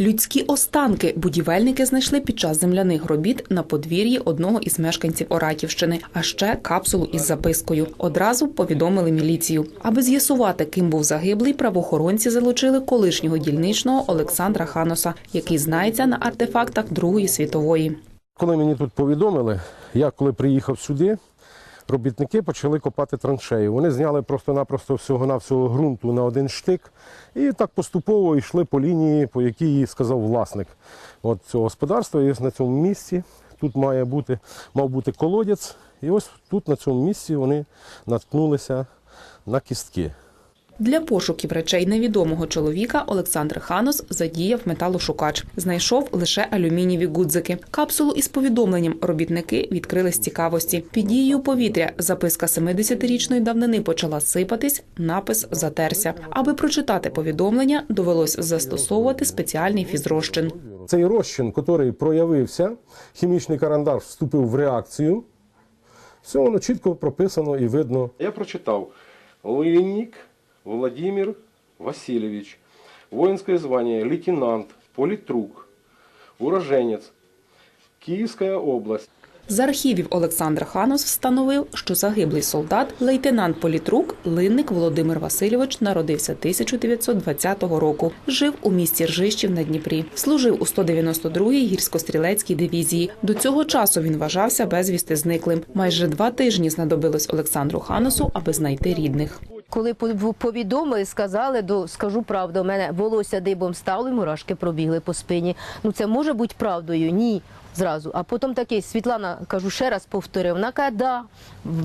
Людські останки будівельники знайшли під час земляних робіт на подвір'ї одного із мешканців Оратівщини, а ще капсулу із запискою. Одразу повідомили міліцію. Аби з'ясувати, ким був загиблий, правоохоронці залучили колишнього дільничного Олександра Ханоса, який знається на артефактах Другої світової. Коли мені тут повідомили, я коли приїхав сюди, робітники почали копати траншею. Вони зняли просто-напросто всього-навсього ґрунту на один штик і так поступово йшли по лінії, по якій сказав власник от цього господарства. І ось на цьому місці тут має бути, мав бути колодязь. І ось тут на цьому місці вони наткнулися на кістки. Для пошуків речей невідомого чоловіка Олександр Ханос задіяв металошукач. Знайшов лише алюмінієві гудзики. Капсулу із повідомленням робітники відкрили з цікавості. Під дією повітря записка 70-річної давнини почала сипатись, напис затерся. Аби прочитати повідомлення, довелось застосовувати спеціальний фізрозчин. Цей розчин, який проявився, хімічний карандар вступив в реакцію. Все воно чітко прописано і видно. Я прочитав Линник Владимир Васильевич, воинское звание лейтенант, политрук, уроженец, Киевская область. З архівів Олександр Ханос встановив, що загиблий солдат, лейтенант політрук Линник Володимир Васильович народився 1920 року. Жив у місті Ржищів на Дніпрі. Служив у 192-й гірсько-стрілецькій дивізії. До цього часу він вважався безвісти зниклим. Майже два тижні знадобилось Олександру Ханосу, аби знайти рідних. Коли пов- повідомили, сказали, до скажу правду, у мене волосся дибом стало, і мурашки пробігли по спині. Ну це може бути правдою? Ні. Зразу. А потім такий Світлана, кажу, ще раз повторив, вона каже, да,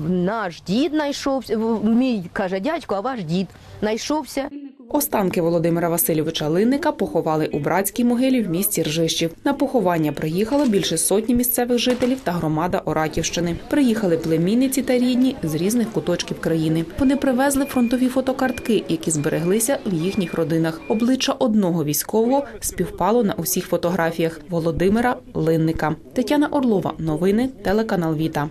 наш дід знайшовся, мій каже дядько, а ваш дід знайшовся. Останки Володимира Васильовича Линника поховали у братській могилі в місті Ржищів. На поховання приїхало більше сотні місцевих жителів та громада Оратівщини. Приїхали племінниці та рідні з різних куточків країни. Вони привезли фронтові фотокартки, які збереглися в їхніх родинах. Обличчя одного військового співпало на усіх фотографіях Володимира Линника. Тетяна Орлова. Новини телеканал Віта.